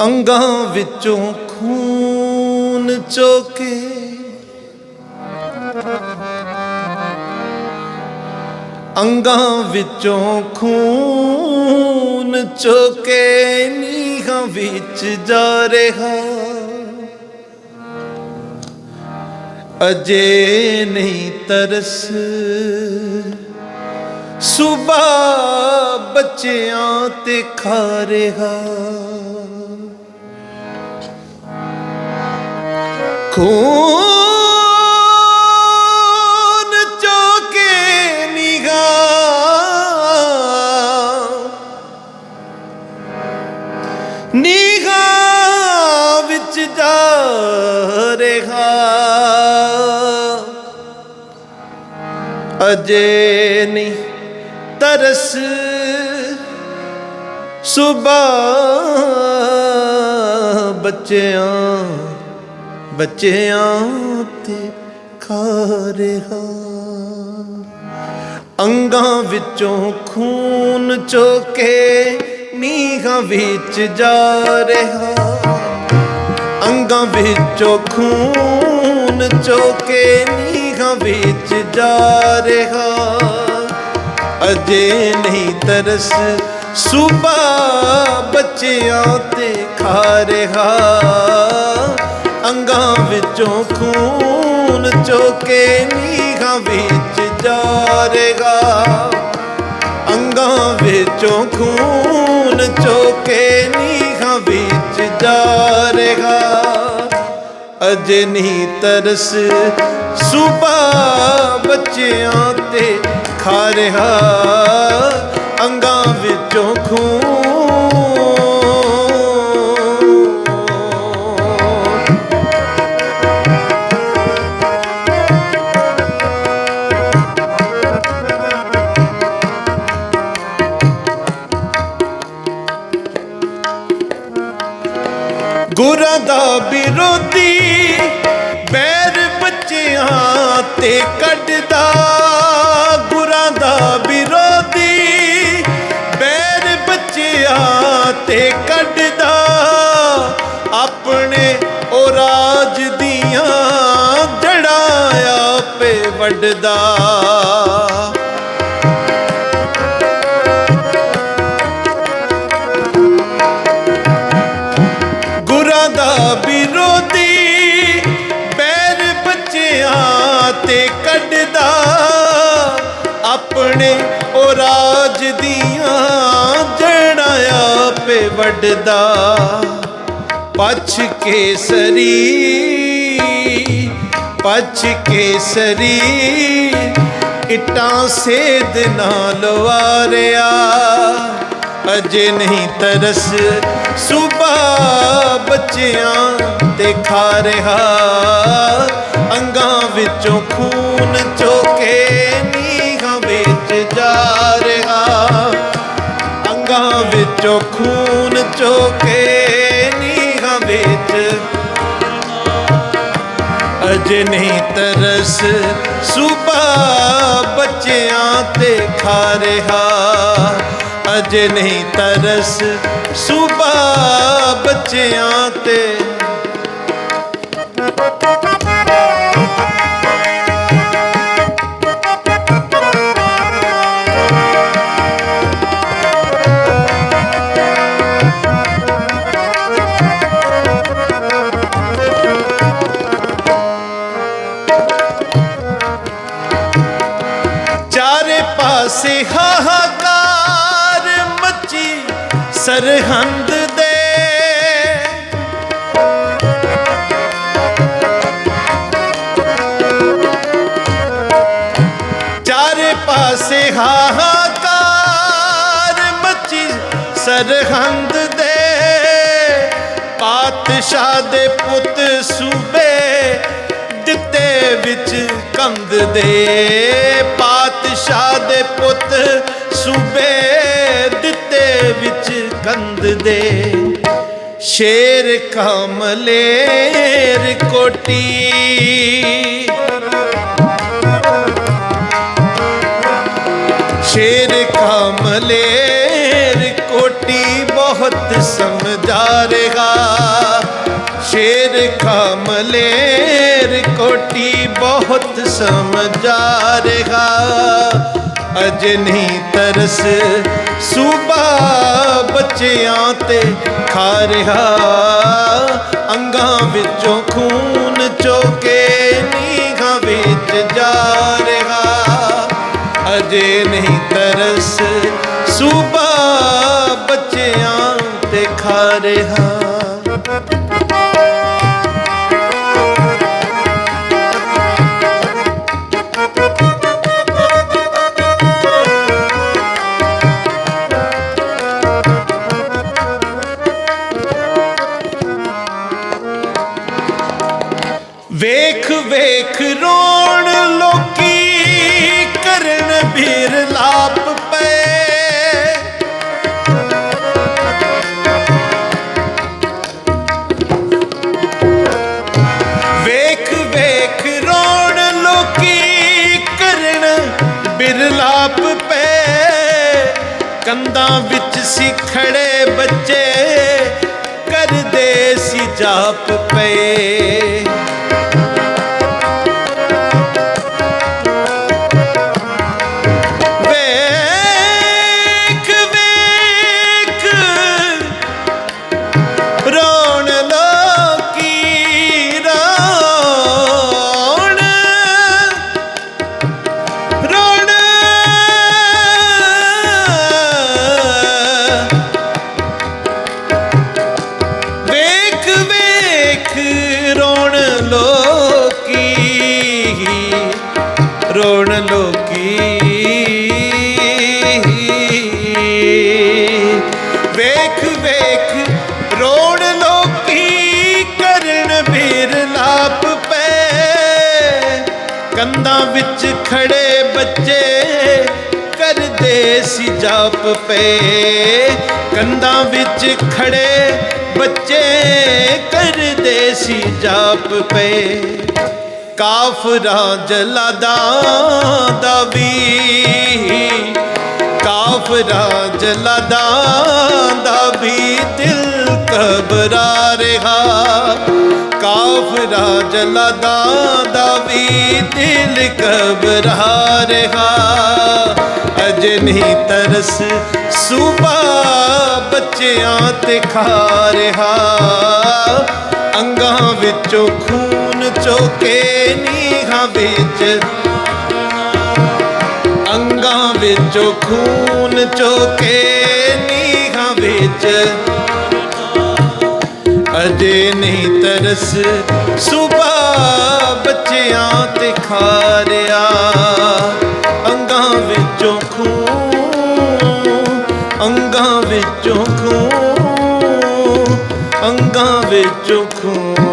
ਅੰਗਾਂ ਵਿੱਚੋਂ ਖੂਨ ਚੋਕੇ। ਅੰਗਾਂ ਵਿੱਚੋਂ ਖੂਨ ਚੋਕੇ ਨੀਹਾਂ ਵਿੱਚ ਜਾ ਰਿਹਾ। ਅਜੇ ਨਹੀਂ ਤਰਸ। ਸੁਬਾ ਬੱਚਿਆਂ ਤੇ ਖਾ ਰਿਹਾ। ਖੂਨ ਚੋਕੇ ਨਿਗਾਹ। ਨਿਗਾਹ ਵਿੱਚ ਜਾ ਰਿਹਾ। ਅਜੇ ਨਹੀਂ ਤਰਸ ਸੁਬਾ ਬੱਚਿਆਂ ਬੱਚਿਆਂ ਤੇ ਖਾ ਰਿਹਾ ਅੰਗਾਂ ਵਿੱਚੋਂ ਖੂਨ ਚੋਕੇ ਨੀਹਾਂ ਵਿੱਚ ਜਾ ਰਿਹਾ। ਅੰਗਾਂ ਵਿੱਚੋਂ ਖੂਨ ਚੋਕੇ ਨੀਹਾਂ ਵਿੱਚ ਜਾ ਰਿਹਾ। ਅਜੇ ਨਹੀਂ ਤਰਸ ਸੁਬਾ ਬੱਚਿਆਂ ਤੇ ਖਾ ਰਿਹਾ। ਅੰਗਾਂ ਵਿੱਚੋਂ ਖੂਨ ਚੋਕੇ ਨੀਹਾਂ ਵਿੱਚ ਜਾ ਅੰਗਾਂ ਵਿੱਚੋਂ ਖੂਨ ਚੋਕੇ ਨੀਹਾਂ ਵਿੱਚ ਜਾ ਰਿਹਾ ਅਜੇ ਨਹੀਂ ਤਰਸ ਸੁਬਾ ਬੱਚਿਆਂ ਤੇ ਖਾ ਰਿਹਾ। ਅੰਗਾਂ ਵਿੱਚੋਂ ਖੂਨ ਗੁਰਾਂ ਦਾ ਵਿਰੋਧੀ, ਬੈਰ ਬੱਚਿਆਂ ਤੇ ਕੱਢਦਾ। ਗੁਰਾਂ ਦਾ ਵਿਰੋਧੀ, ਬੈਰ ਬੱਚਿਆਂ ਤੇ ਕੱਢਦਾ। ਆਪਣੇ ਉਹ ਰਾਜ ਦੀਆਂ ਜੜਾਂ ਆਪੇ ਵੱਢਦਾ। ਦੀਆਂ ਜੜਾਂ ਆਪੇ ਵੱਢਦਾ। ਪਛ ਕੇਸਰੀ ਪਛ ਕੇਸਰੀ, ਇਟਾਂ ਸੇਦ ਨਾਲ ਵਾਰਿਆ। ਅਜੇ ਨਹੀਂ ਤਰਸ, ਸੁਬਾ ਬੱਚਿਆਂ ਤੇ ਖਾ ਰਿਹਾ। ਅੰਗਾਂ ਵਿੱਚੋਂ ਖੂਨ ਚੋਕੇ ਨੀਹਾਂ ਜਾ ਰਿਹਾ। ਅੰਗਾਂ ਵਿੱਚੋਂ ਖੂਨ ਚੋਕੇ ਨੀਹਾਂ ਵਿੱਚ। ਅਜੇ ਨਹੀਂ ਤਰਸ ਸੁਬਾ ਬੱਚਿਆਂ ਤੇ ਖਾ ਰਿਹਾ। ਅਜੇ ਨਹੀਂ ਤਰਸ ਸੁਬਾ ਬੱਚਿਆਂ ਤੇ। ਸਰਹੰਦ ਦੇ। ਚਾਰੇ ਪਾਸੇ ਹਾਹਾਕਾਰ ਮੱਚੀ ਸਰਹੰਦ ਦੇ। ਪਾਤਸ਼ਾਹ ਦੇ ਪੁੱਤ ਸੂਬੇ ਦਿੱਤੇ ਵਿੱਚ ਕੰਧ ਦੇ। ਪਾਤਸ਼ਾਹ ਦੇ ਪੁੱਤ ਸੂਬੇ ਵਿੱਚ ਕੰਧ ਦੇ ਸ਼ੇਰ ਕਮਲੇਰ ਕੋਟੀ। ਸ਼ੇਰ ਕਮਲੇਰ ਕੋਟੀ ਬਹੁਤ ਸਮਝਾਰੇਗਾ। ਸ਼ੇਰ ਕਮਲੇਰ ਕੋਟੀ ਬਹੁਤ ਸਮਝਾਰੇਗਾ। ਰਿਹਾ ਅਜੇ ਨਹੀਂ ਤਰਸ। ਸੂਬਾ ਬੱਚਿਆਂ ਤੇ ਖਾ ਰਿਹਾ। ਅੰਗਾਂ ਵਿੱਚੋਂ ਖੂਨ ਚੋਕੇ ਨੀਹਾਂ ਵਿੱਚ ਜਾ ਰਿਹਾ। ਅਜੇ ਨਹੀਂ ਤਰਸ। ਸੂਬਾ ਬੱਚਿਆਂ ਤੇ ਖਾ ਰਿਹਾ। ਵੇਖ ਵੇਖ ਰੋਣ ਲੋਕੀ ਕਰਨ ਭੀਰ ਲਾਪ ਪਏ ਵੇਖ ਵੇਖ ਰੋਣ ਲੋਕੀ ਕਰਨ ਬਿਰਲਾਪ ਪਏ ਕੰਧਾਂ ਵਿੱਚ ਸੀ ਖੜੇ ਬੱਚੇ, ਕਰਦੇ ਸੀ ਜਾਪ ਪਏ। ਵੇਖ ਵੇਖ, ਰੋਣ ਲੋਕੀ ਕਰਨ ਬੀਰ ਲਾਪ ਪੈ। ਕੰਧਾਂ ਵਿੱਚ ਖੜੇ ਬੱਚੇ ਕਰਦੇ ਸੀ ਜਾਪ ਪਏ ਕੰਧਾਂ ਵਿੱਚ ਖੜੇ ਬੱਚੇ ਕਰਦੇ ਸੀ ਜਾਪ ਪਏ ਕਾਫਰਾਂ ਜਲਾਦਾਂ ਦਾ ਵੀ। ਕਾਫਰਾਂ ਜਲਾਦਾਂ ਦਾ ਵੀ ਦਿਲ ਘਬਰਾ ਰਿਹਾ। ਕਾਫਰਾਂ ਜਲਾਦਾਂ ਦਾ ਵੀ ਦਿਲ ਘਬਰਾ ਰਿਹਾ। ਅਜੇ ਨਹੀਂ ਤਰਸ ਸੂਬਾ ਬੱਚਿਆਂ ਤੇ ਖਾ ਰਿਹਾ। ਅੰਗਾਂ ਵਿੱਚੋਂ ਖੂਨ ਚੋਕੇ ਨੀਹਾਂ ਵਿੱਚ। ਅੰਗਾਂ ਵਿੱਚੋਂ ਖੂਨ ਚੋਕੇ ਨੀਹਾਂ ਵਿੱਚ। ਅਜੇ ਨਹੀਂ ਤਰਸ ਸੁਬਾ ਬੱਚਿਆਂ ਤੇ ਖਾਰਿਆ। ਅੰਗਾਂ ਵਿੱਚੋਂ ਅੰਗਾਂ ਵਿੱਚ ਖੂਨ